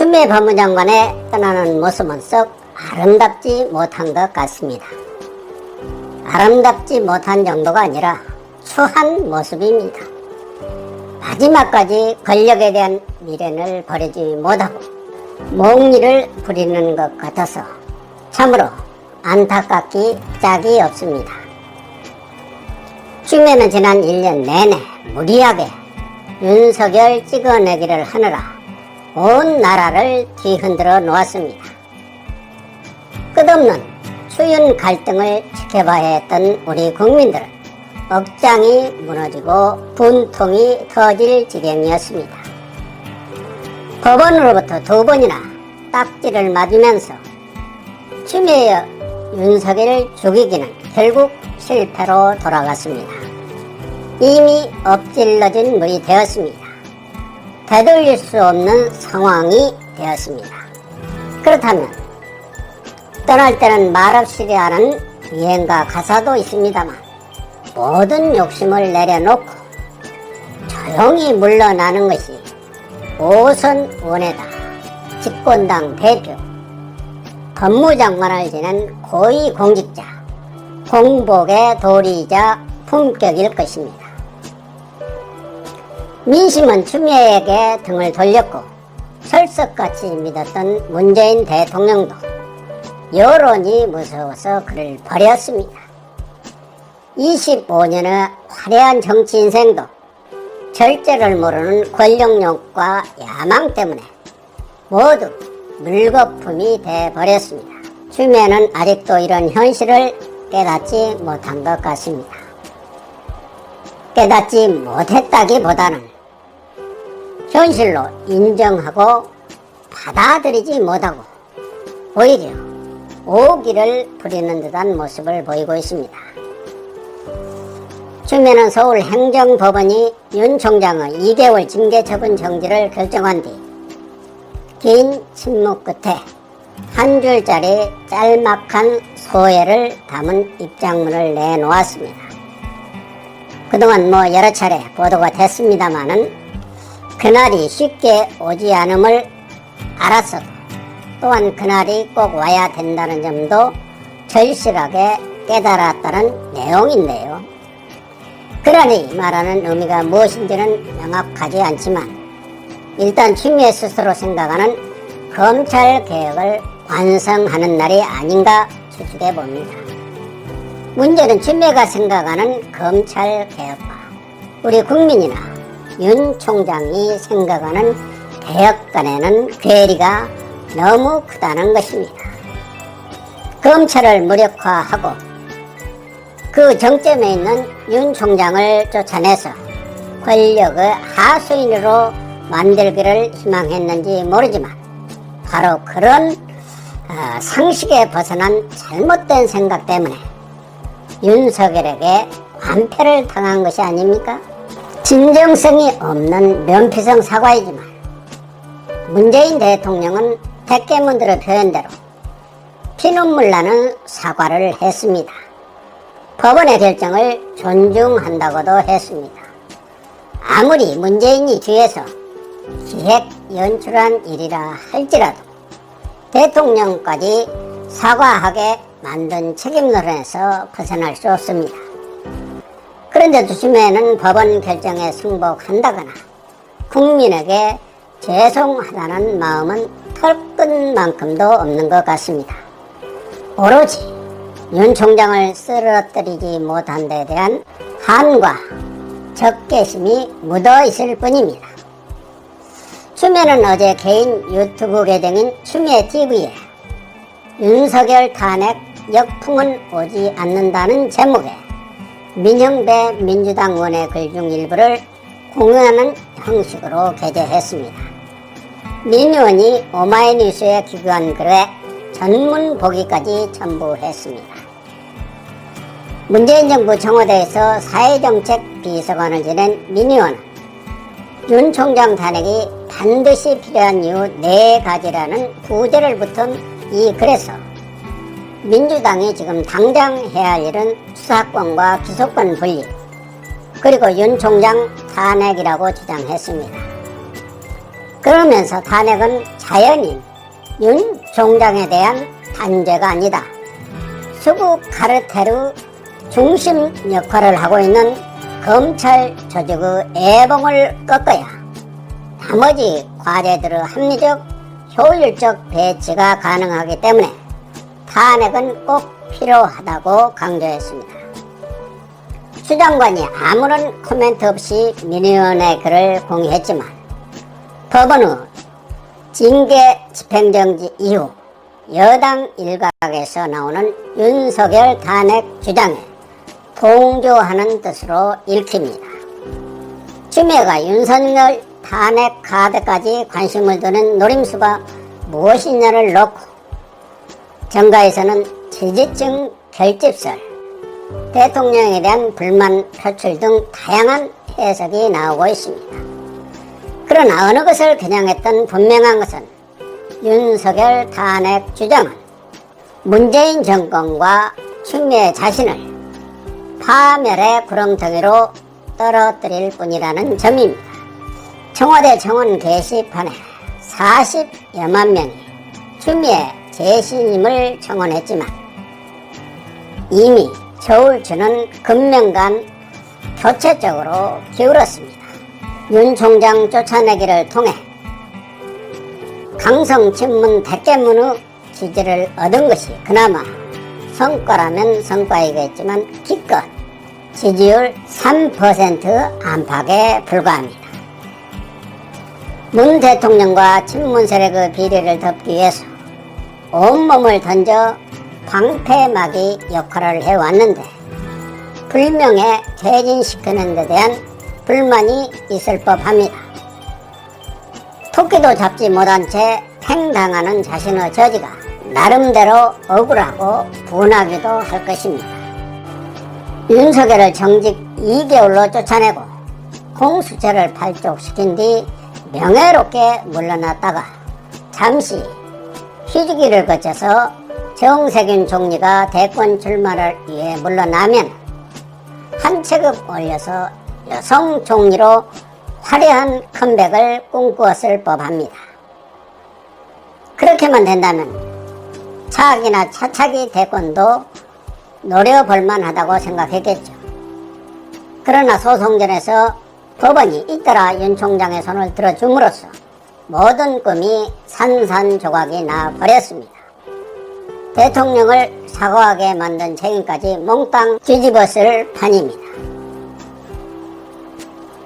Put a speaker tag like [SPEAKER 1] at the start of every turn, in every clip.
[SPEAKER 1] 추미애 법무장관의 떠나는 모습은 썩 아름답지 못한 것 같습니다. 아름답지 못한 정도가 아니라 추한 모습입니다. 마지막까지 권력에 대한 미련을 버리지 못하고 몽리를 부리는 것 같아서 참으로 안타깝기 짝이 없습니다. 추미애는 지난 1년 내내 무리하게 윤석열 찍어내기를 하느라 온 나라를 뒤흔들어 놓았습니다. 끝없는 추윤 갈등을 지켜봐야 했던 우리 국민들은 억장이 무너지고 분통이 터질 지경이었습니다. 법원으로부터 두 번이나 딱지를 맞으면서 추미애 윤석열을 죽이기는 결국 실패로 돌아갔습니다. 이미 엎질러진 물이 되었습니다. 되돌릴 수 없는 상황이 되었습니다. 그렇다면 떠날 때는 말없이 하는 유행가 가사도 있습니다만 모든 욕심을 내려놓고 조용히 물러나는 것이 오선 원해다 집권당 대표 법무장관을 지낸 고위공직자 공복의 도리이자 품격일 것입니다. 민심은 추미애에게 등을 돌렸고 철석같이 믿었던 문재인 대통령도 여론이 무서워서 그를 버렸습니다. 25년의 화려한 정치 인생도 절제를 모르는 권력욕과 야망 때문에 모두 물거품이 돼 버렸습니다. 추미애는 아직도 이런 현실을 깨닫지 못한 것 같습니다. 깨닫지 못했다기보다는 현실로 인정하고 받아들이지 못하고 오히려 오기를 부리는 듯한 모습을 보이고 있습니다. 추미애는 서울 행정법원이 윤 총장의 2개월 징계 처분 정지를 결정한 뒤 긴 침묵 끝에 한 줄짜리 짤막한 소회를 담은 입장문을 내놓았습니다. 그동안 뭐 여러 차례 보도가 됐습니다마는 그날이 쉽게 오지 않음을 알았어도 또한 그날이 꼭 와야 된다는 점도 절실하게 깨달았다는 내용인데요. 그러니 말하는 의미가 무엇인지는 명확하지 않지만 일단 추미애 스스로 생각하는 검찰 개혁을 완성하는 날이 아닌가 추측해 봅니다. 문제는 추미애가 생각하는 검찰 개혁과 우리 국민이나 윤 총장이 생각하는 개혁 간에는 괴리가 너무 크다는 것입니다. 검찰을 무력화하고 그 정점에 있는 윤 총장을 쫓아내서 권력의 하수인으로 만들기를 희망했는지 모르지만 바로 그런 어, 상식에 벗어난 잘못된 생각 때문에 윤석열에게 완패를 당한 것이 아닙니까? 진정성이 없는 면피성 사과이지만 문재인 대통령은 백개문들의 표현대로 피눈물 나는 사과를 했습니다. 법원의 결정을 존중한다고도 했습니다. 아무리 문재인이 뒤에서 기획 연출한 일이라 할지라도 대통령까지 사과하게 만든 책임 노릇에서 벗어날 수 없습니다. 그런데 조심에는 법원 결정에 승복한다거나 국민에게 죄송하다는 마음은 털끝만큼도 없는 것 같습니다. 오로지 윤 총장을 쓰러뜨리지 못한 데 대한 한과 적개심이 묻어 있을 뿐입니다. 추미애는 어제 개인 유튜브 계정인 추미애 TV에 윤석열 탄핵 역풍은 오지 않는다는 제목의 민영배 민주당 원의 글 중 일부를 공유하는 형식으로 게재했습니다. 민 의원이 오마이뉴스에 기고한 글에 전문 보기까지 첨부했습니다. 문재인 정부 청와대에서 사회정책 비서관을 지낸 민 의원은 윤 총장 탄핵이 반드시 필요한 이유 네 가지라는 구제를 붙은 이 글에서 민주당이 지금 당장 해야 할 일은 수사권과 기소권 분리 그리고 윤 총장 탄핵이라고 주장했습니다. 그러면서 탄핵은 자연인 윤 총장에 대한 단죄가 아니다. 수국 카르텔의 중심 역할을 하고 있는 검찰 조직의 애봉을 꺾어야 나머지 과제들의 합리적, 효율적 배치가 가능하기 때문에 탄핵은 꼭 필요하다고 강조했습니다. 추 장관이 아무런 코멘트 없이 민의원의 글을 공유했지만 법원의 징계 집행정지 이후 여당 일각에서 나오는 윤석열 탄핵 주장에 동조하는 뜻으로 읽힙니다. 추미애가 윤석열 탄핵 카드까지 관심을 두는 노림수가 무엇이냐를 놓고 정가에서는 지지층 결집설, 대통령에 대한 불만 표출 등 다양한 해석이 나오고 있습니다. 그러나 어느 것을 겨냥했던 분명한 것은 윤석열 탄핵 주장은 문재인 정권과 추미애 자신을 파멸의 구렁텅이로 떨어뜨릴 뿐이라는 점입니다. 청와대 정원 게시판에 40여만 명이 추미애 재신임을 청원했지만 이미 저울추는 금명간 교체 쪽으로 기울었습니다. 윤 총장 쫓아내기를 통해 강성 친문 백개문의 지지를 얻은 것이 그나마 성과라면 성과이겠지만 기껏 지지율 3% 안팎에 불과합니다. 문 대통령과 친문 세력의 비리를 덮기 위해서 온몸을 던져 방패막이 역할을 해왔는데 불명예 퇴진시키는 데 대한 불만이 있을 법합니다. 토끼도 잡지 못한 채 팽당하는 자신의 저지가 나름대로 억울하고 분하기도 할 것입니다. 윤석열을 정직 2개월로 쫓아내고 공수처를 발족시킨 뒤 명예롭게 물러났다가 잠시 휴지기를 거쳐서 정세균 총리가 대권 출마를 위해 물러나면 한 체급 올려서 여성 총리로 화려한 컴백을 꿈꾸었을 법합니다. 그렇게만 된다면 차악이나 차차기 대권도 노려볼 만 하다고 생각했겠죠. 그러나 소송전에서 법원이 잇따라 윤 총장의 손을 들어줌으로써 모든 꿈이 산산조각이 나 버렸습니다. 대통령을 사과하게 만든 책임까지 몽땅 뒤집었을 판입니다.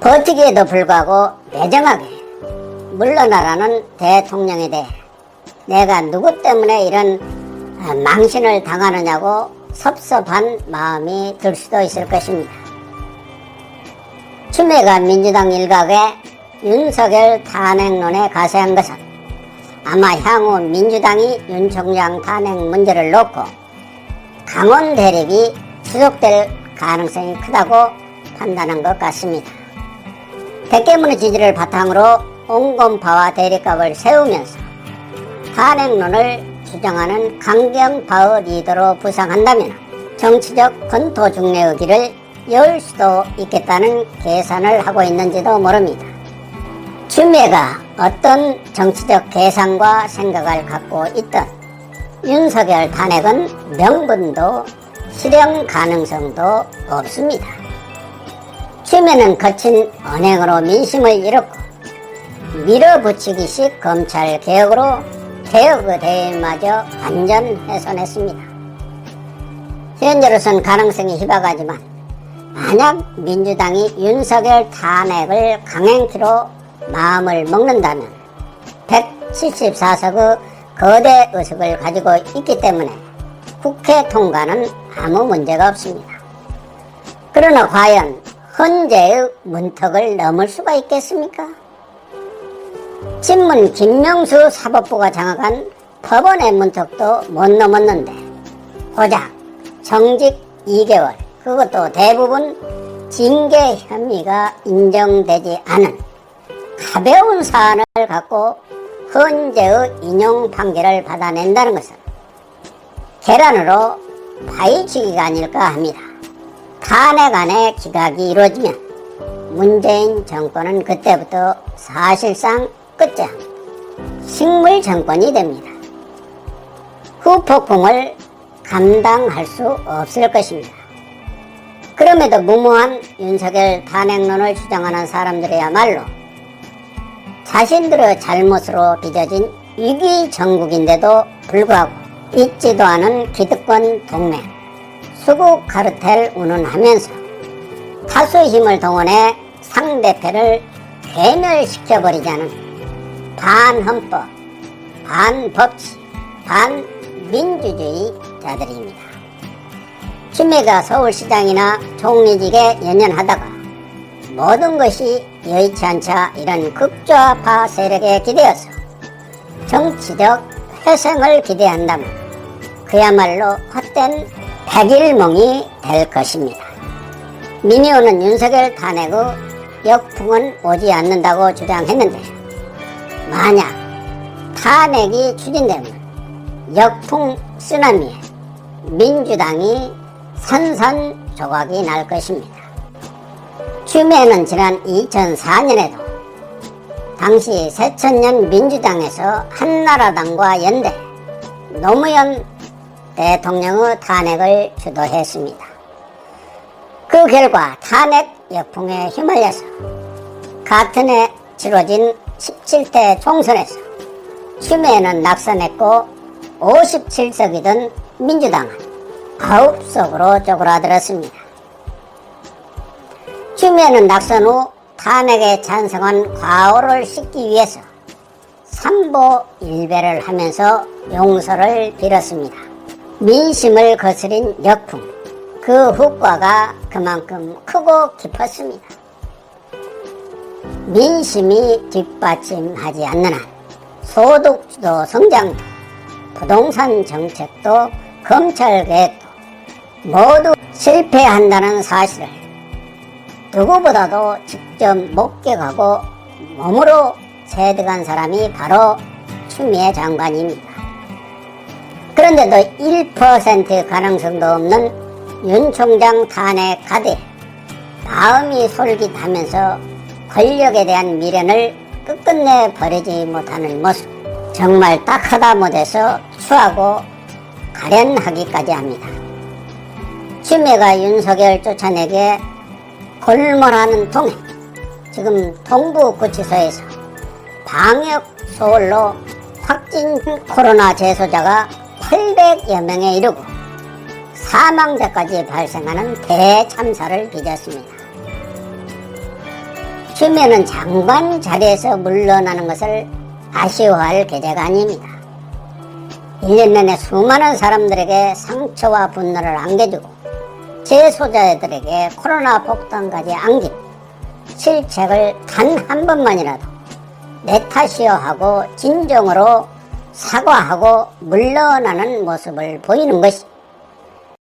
[SPEAKER 1] 버티기에도 불구하고 매정하게 물러나라는 대통령에 대해 내가 누구 때문에 이런 아, 망신을 당하느냐고 섭섭한 마음이 들 수도 있을 것입니다. 추미애가 민주당 일각의 윤석열 탄핵론에 가세한 것은 아마 향후 민주당이 윤 총장 탄핵 문제를 놓고 강원 대립이 지속될 가능성이 크다고 판단한 것 같습니다. 백개문의 지지를 바탕으로 온건파와 대립각을 세우면서 탄핵론을 주장하는 강경파의 리더로 부상한다면 정치적 권토중래의 길을 열 수도 있겠다는 계산을 하고 있는지도 모릅니다. 추미애가 어떤 정치적 계산과 생각을 갖고 있던 윤석열 탄핵은 명분도 실현 가능성도 없습니다. 추미애는 거친 언행으로 민심을 잃었고 밀어붙이기식 검찰 개혁으로 개혁의 대회마저 완전 훼손했습니다. 현재로선 가능성이 희박하지만 만약 민주당이 윤석열 탄핵을 강행키로 마음을 먹는다면 174석의 거대 의석을 가지고 있기 때문에 국회 통과는 아무 문제가 없습니다. 그러나 과연 헌재의 문턱을 넘을 수가 있겠습니까? 친문 김명수 사법부가 장악한 법원의 문턱도 못 넘었는데 고작 정직 2개월 그것도 대부분 징계 혐의가 인정되지 않은 가벼운 사안을 갖고 헌재의 인용 판결을 받아낸다는 것은 계란으로 파헤치기가 아닐까 합니다. 탄핵 안의 기각이 이루어지면 문재인 정권은 그때부터 사실상 끝장 식물 정권이 됩니다. 후폭풍을 감당할 수 없을 것입니다. 그럼에도 무모한 윤석열 탄핵론을 주장하는 사람들이야말로 자신들의 잘못으로 빚어진 위기 정국인데도 불구하고 잊지도 않은 기득권 동맹, 수국 카르텔 운운하면서 다수 힘을 동원해 상대편을 괴멸시켜버리자는 반헌법, 반법치, 반민주주의 자들입니다. 추미애가 서울시장이나 총리직에 연연하다가 모든 것이 여의치 않자 이런 극좌파 세력에 기대어서 정치적 회생을 기대한다면 그야말로 헛된 백일몽이 될 것입니다. 민의원은 윤석열 탄핵 후 역풍은 오지 않는다고 주장했는데 만약 탄핵이 추진되면 역풍 쓰나미에 민주당이 산산조각이 날 것입니다. 추미애는 지난 2004년에도 당시 새천년 민주당에서 한나라당과 연대 노무현 대통령의 탄핵을 주도했습니다. 그 결과 탄핵 역풍에 휘말려서 같은 해 치러진 17대 총선에서 추미애는 낙선했고 57석이던 민주당은 9석으로 쪼그라들었습니다. 추미애는 낙선 후 탄핵에 찬성한 과오를 씻기 위해서 삼보 일배를 하면서 용서를 빌었습니다. 민심을 거스린 역풍, 그 효과가 그만큼 크고 깊었습니다. 민심이 뒷받침하지 않는 한 소득주도 성장도 부동산 정책도 검찰 개혁도 모두 실패한다는 사실을 누구보다도 직접 목격하고 몸으로 체득한 사람이 바로 추미애 장관입니다. 그런데도 1% 가능성도 없는 윤 총장 탄핵 가대 마음이 솔깃하면서 권력에 대한 미련을 끝끝내 버리지 못하는 모습 정말 딱하다 못해서 추하고 가련하기까지 합니다. 추미애가 윤석열 쫓아내게 골몰하는 동행 지금 동부구치소에서 방역 소홀로 확진 코로나 재소자가 800여 명에 이르고 사망자까지 발생하는 대참사를 빚었습니다. 추미애는 장관 자리에서 물러나는 것을 아쉬워할 계제가 아닙니다. 1년 내내 수많은 사람들에게 상처와 분노를 안겨주고 재소자들에게 코로나 폭탄까지 안긴 실책을 단 한 번만이라도 내 탓이여 하고 진정으로 사과하고 물러나는 모습을 보이는 것이